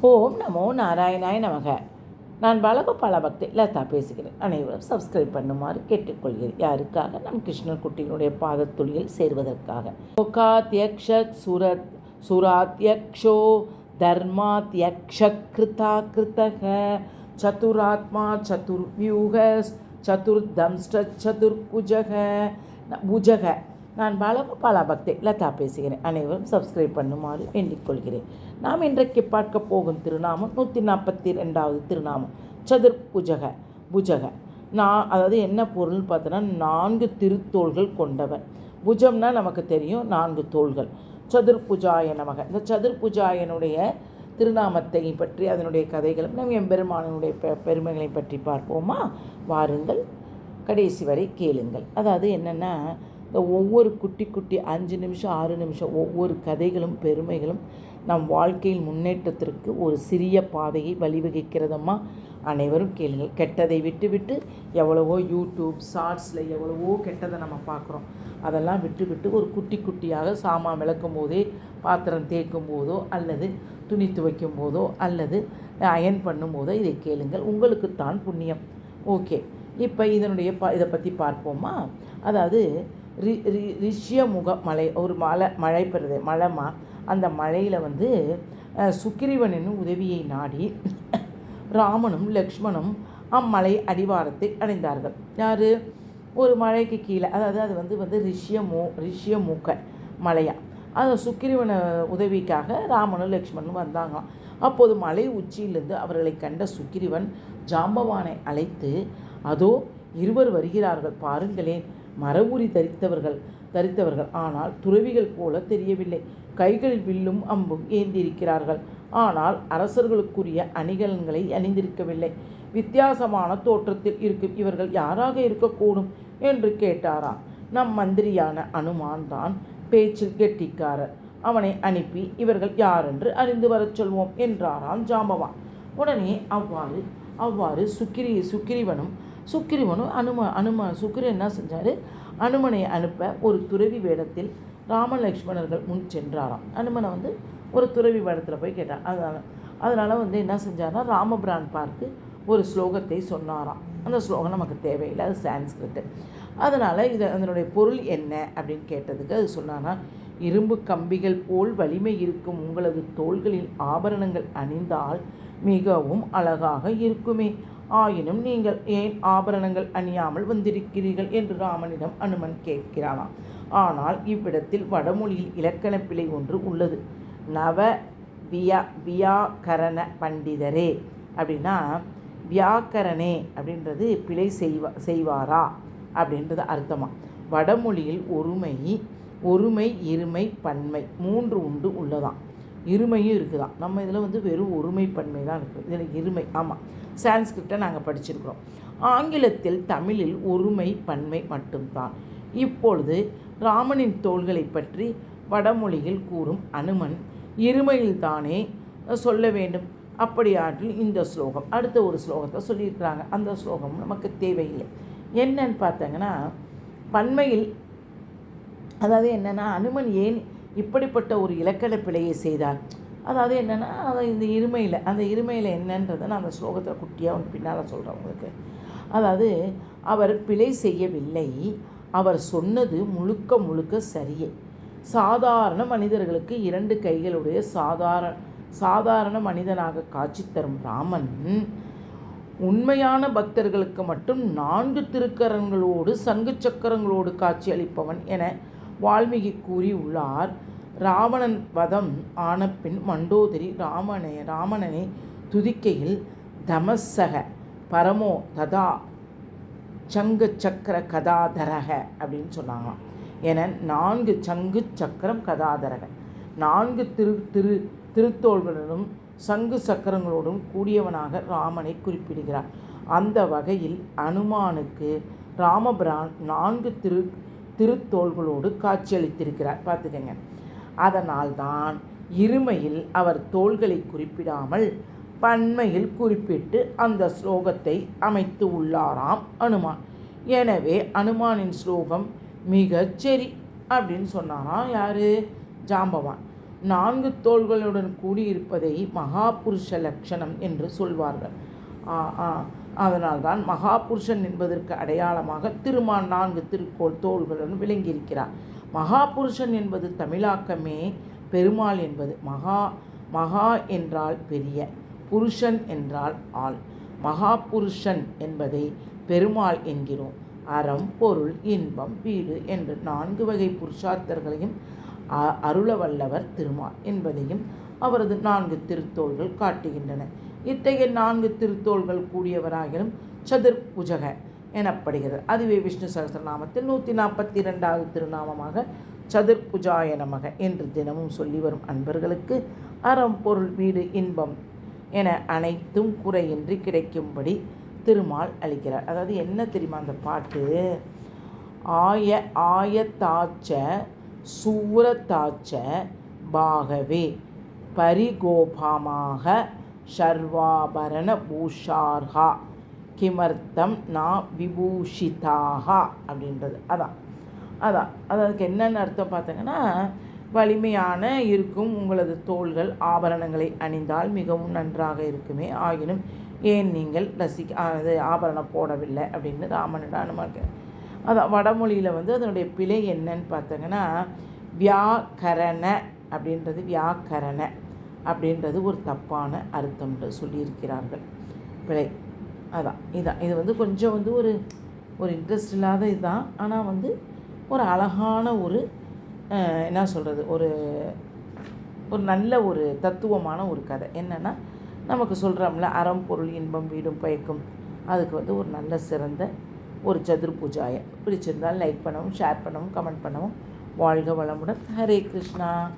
ஓம் நமோ நாராயணாய நமக. நான் பல பக்தி லதா பேசுகிறேன். அனைவரும் சப்ஸ்கிரைப் பண்ணுமாறு கேட்டுக்கொள்கிறேன். யாருக்காக? நம் கிருஷ்ணர் குட்டியினுடைய பாதத்துளியில் சேர்வதற்காக. லோகாத்யக்ஷ சுரத் சுராத்யக்ஷோ தர்மாத்யக்ஷ கிருதா கிருதக சதுராத்மா சதுர்வியூக சதுர்தம்ஷ்ட சதுர்புஜக புஜக. நான் பாலகோபாலா பக்தி லதா பேசுகிறேன். அனைவரும் சப்ஸ்கிரைப் பண்ணுமாறு வேண்டிக் கொள்கிறேன் நாம் இன்றைக்கு பார்க்க போகும் திருநாமம் நூற்றி நாற்பத்தி ரெண்டாவது திருநாமம். சதுர் புஜக புஜக. நான் அதாவது என்ன பொருள்னு பார்த்தோன்னா நான்கு திருத்தோள்கள் கொண்டவர் புஜம்னா நமக்கு தெரியும் நான்கு தோள்கள். சதுர் புஜாய நமக. இந்த சதுர் புஜாயனுடைய திருநாமத்தை பற்றி அதனுடைய கதைகளும் நம் எம்பெருமானனுடைய பெ பெருமைகளை பற்றி பார்ப்போமா? வாருங்கள். கடைசி வரை கேளுங்கள். அதாவது என்னென்னா இந்த ஒவ்வொரு குட்டி குட்டி அஞ்சு நிமிஷம் ஆறு நிமிஷம் ஒவ்வொரு கதைகளும் பெருமைகளும் நம் வாழ்க்கையில் முன்னேற்றத்திற்கு ஒரு சிறிய பாதையை வழிவகுக்கிறதம்மா. அனைவரும் கேளுங்கள். கெட்டதை விட்டு விட்டு எவ்வளவோ யூடியூப் ஷார்ட்ஸில் எவ்வளவோ கெட்டதை நம்ம பார்க்குறோம். அதெல்லாம் விட்டுவிட்டு ஒரு குட்டி குட்டியாக சாமான் விளக்கும் போதே பாத்திரம் தேய்க்கும் போதோ அல்லது துணி துவைக்கும் போதோ அல்லது அயன் பண்ணும்போதோ இதை கேளுங்கள். உங்களுக்குத்தான் புண்ணியம். ஓகே. இப்போ இதனுடைய ப இதை பற்றி பார்ப்போமா அதாவது ரி ரி ரிஷ்யமுக மலை ஒரு மலை மழை பெறுது மலைமா? அந்த மலையில் வந்து சுக்கிரீவனின் உதவியை நாடி ராமனும் லக்ஷ்மணும் அம்மலை அடிவாரத்தை அடைந்தார்கள். யார்? ஒரு மலைக்கு கீழே அதாவது அது வந்து வந்து ரிஷ்யமூ ரிஷ்யமூக்க மலையா. அந்த சுக்கிரீவனை உதவிக்காக ராமனும் லக்ஷ்மணும் வந்தாங்களாம். அப்போது மலை உச்சியிலிருந்து அவர்களை கண்ட சுக்கிரீவன் ஜாம்பவானை அழைத்து அதோ இருவர் வருகிறார்கள் பாருங்களேன் மரபுரி தரித்தவர்கள் தரித்தவர்கள். ஆனால் துறவிகள் போல தெரியவில்லை. கைகளில் வில்லும் அம்பும் ஏந்தியிருக்கிறார்கள் ஆனால் அரசர்களுக்குரிய அணிகலன்களை அணிந்திருக்கவில்லை. வித்தியாசமான தோற்றத்தில் இருக்கும் இவர்கள் யாராக இருக்கக்கூடும் என்று கேட்டாராம். நம் மந்திரியான அனுமான் தான் பேச்சில் கெட்டிக்காரர். அவனை அனுப்பி இவர்கள் யாரென்று அறிந்து வரச் சொல்வோம் என்றாராம் ஜாம்பவான். உடனே அவ்வாறு அவ்வாறு சுக்கிரி சுக்கிரிவனும் சுக்கிரிவனும் அனும அனும சுக்கிரன் என்ன செஞ்சார்? அனுமனை அனுப்ப ஒரு துறவி வேடத்தில் ராம லக்ஷ்மணர்கள் முன் சென்றாராம். அனுமனை வந்து ஒரு துறவி வேடத்தில் போய் கேட்டார். அதனால் அதனால் வந்து என்ன செஞ்சார்னா ராமபிரான் பார்த்து ஒரு ஸ்லோகத்தை சொன்னாராம். அந்த ஸ்லோகம் நமக்கு தேவையில்லை அது சான்ஸ்கிரிட்டு. அதனால் இது அதனுடைய பொருள் என்ன அப்படின்னு கேட்டதுக்கு அது சொன்னான்னா இரும்பு கம்பிகள் போல் வலிமை இருக்கும் உங்களது தோள்களில் ஆபரணங்கள் அணிந்தால் மிகவும் அழகாக இருக்குமே. ஆயினும் நீங்கள் ஏன் ஆபரணங்கள் அணியாமல் வந்திருக்கிறீர்கள் என்று ராமனிடம் அனுமன் கேட்கிறானாம் ஆனால் இவ்விடத்தில் வடமொழியில் இலக்கண பிழை ஒன்று உள்ளது. நவ வியா வியாக்கரண பண்டிதரே அப்படின்னா வியாக்கரணே அப்படின்றது பிழை செய்வா செய்வாரா அப்படின்றது அர்த்தமா. வடமொழியில் ஒருமை ஒருமை இருமை பன்மை மூன்று உண்டு உள்ளதான் இருமையும் இருக்குதான். நம்ம இதில் வந்து வெறும் ஒருமைப்பன்மை தான் இருக்குது இதில் இருமை. ஆமாம் சான்ஸ்கிரிப்டை நாங்கள் படிச்சிருக்கிறோம். ஆங்கிலத்தில் தமிழில் ஒருமை பன்மை மட்டும்தான். இப்பொழுது ராமனின் தோள்களை பற்றி வடமொழியில் கூறும் அனுமன் இருமையில்தானே சொல்ல வேண்டும். அப்படியாற்றில் இந்த ஸ்லோகம். அடுத்த ஒரு ஸ்லோகத்தை சொல்லியிருக்கிறாங்க. அந்த ஸ்லோகம் நமக்கு தேவையில்லை. என்னன்னு பார்த்தாங்கன்னா பன்மையில் அதாவது என்னென்னா அனுமன் ஏன் இப்படிப்பட்ட ஒரு இலக்கண பிழையை செய்தார் அதாவது என்னென்னா அதை இந்த இருமையில் அந்த இருமையில் என்னன்றதை நான் அந்த ஸ்லோகத்தில் குட்டியாக ஒன்று பின்னால் சொல்கிறேன் உங்களுக்கு. அதாவது அவர் பிழை செய்யவில்லை. அவர் சொன்னது முழுக்க முழுக்க சரியே. சாதாரண மனிதர்களுக்கு இரண்டு கைகளுடைய சாதாரண சாதாரண மனிதனாக காட்சி தரும் ராமன் உண்மையான பக்தர்களுக்கு மட்டும் நான்கு திருக்கரங்களோடு சங்கு சக்கரங்களோடு காட்சி அளிப்பவன் என வால்மீகி கூறியுள்ளார் ராவணன் வதம் ஆனப்பின் மண்டோதரி ராமனை ராமணனை துதிக்கையில் தமசக பரமோ ததா சங்கு சக்கர கதாதரக அப்படின்னு சொன்னாங்களாம் என நான்கு சங்கு சக்கரம் கதாதரக. நான்கு திரு திரு திருத்தோள்களுடன் சங்கு சக்கரங்களோடும் கூடியவனாக ராமனை குறிப்பிடுகிறார். அந்த வகையில் அனுமானுக்கு ராமபிரான் நான்கு திரு திருத்தோள்களோடு காட்சியளித்திருக்கிறார். பார்த்துக்கங்க. அதனால்தான் இருமையில் அவர் தோள்களை குறிப்பிடாமல் பன்மையில் குறிப்பிட்டு அந்த ஸ்லோகத்தை அமைத்து உள்ளாராம் அனுமான். எனவே அனுமானின் ஸ்லோகம் மிகச்சரி அப்படின்னு சொன்னாராம் யார்? ஜாம்பவான். நான்கு தோள்களுடன் கூடியிருப்பதை மகாபுருஷ லட்சணம் என்று சொல்வார்கள். ஆ, ஆ, அதனால்தான் மகாபுருஷன் என்பதற்கு அடையாளமாக திருமான் நான்கு திருக்கோள் தோள்களுடன் விளங்கியிருக்கிறார். மகாபுருஷன் என்பது தமிழாக்கமே பெருமாள் என்பது மகா மகா என்றால் பெரிய புருஷன் என்றால் ஆள். மகாபுருஷன் என்பதை பெருமாள் என்கிறோம். அறம் பொருள் இன்பம் வீடு என்று நான்கு வகை புருஷார்த்தர்களையும் அ- அருள வல்லவர் திருமால் என்பதையும் அவரது நான்கு திருத்தோள்கள் காட்டுகின்றன. இத்தகைய நான்கு திருத்தோள்கள் கூடியவராகிலும் சதுர்புஜக எனப்படுகிறது. அதுவே விஷ்ணு சகசரநாமத்தில் நூற்றி நாற்பத்தி இரண்டாவது திருநாமமாக சதுர்புஜாய நமக என்று தினமும் சொல்லி வரும் அன்பர்களுக்கு அறம் பொருள் வீடு இன்பம் என அனைத்தும் குறையின்றி கிடைக்கும்படி திருமால் அளிக்கிறார். அதாவது என்ன தெரியுமா அந்த பாட்டு? ஆய ஆயத்தாச்ச சூரத்தாச்ச பாகவே பரிகோபமாக சர்வாபரண பூஷார்கா கிமர்த்தம் நா விபூஷிதாகா அப்படின்றது. அதான். அதான். அதுக்கு என்னென்ன அர்த்தம் பார்த்தீங்கன்னா வலிமையான இருக்கும் உங்களது தோள்கள் ஆபரணங்களை அணிந்தால் மிகவும் நன்றாக இருக்குமே. ஆயினும் ஏன் நீங்கள் ரசிக்க அது ஆபரணம் போடவில்லை அப்படின்னு ராமனிடம் அனுமதி அதான் வடமொழியில் வந்து அதனுடைய பிழை என்னன்னு பார்த்தீங்கன்னா வியாக்கரண அப்படின்றது வியாக்கரண. அப்படின்றது ஒரு தப்பான அர்த்தம்னு சொல்லியிருக்கிறார்கள். பிழை. அதான். இதான். இது வந்து கொஞ்சம் வந்து ஒரு ஒரு இன்ட்ரெஸ்ட் இல்லாத இதுதான். ஆனால் வந்து ஒரு அழகான ஒரு என்ன சொல்கிறது ஒரு ஒரு நல்ல ஒரு தத்துவமான ஒரு கதை. என்னென்னா நமக்கு சொல்கிறோம்ல அறம் பொருள் இன்பம் வீடும் பயக்கும். அதுக்கு வந்து ஒரு நல்ல சிறந்த ஒரு சதுர் பூஜாயம். பிடிச்சிருந்தால் லைக் பண்ணவும் ஷேர் பண்ணவும் கமெண்ட் பண்ணவும். வாழ்க வளமுடன். ஹரே கிருஷ்ணா.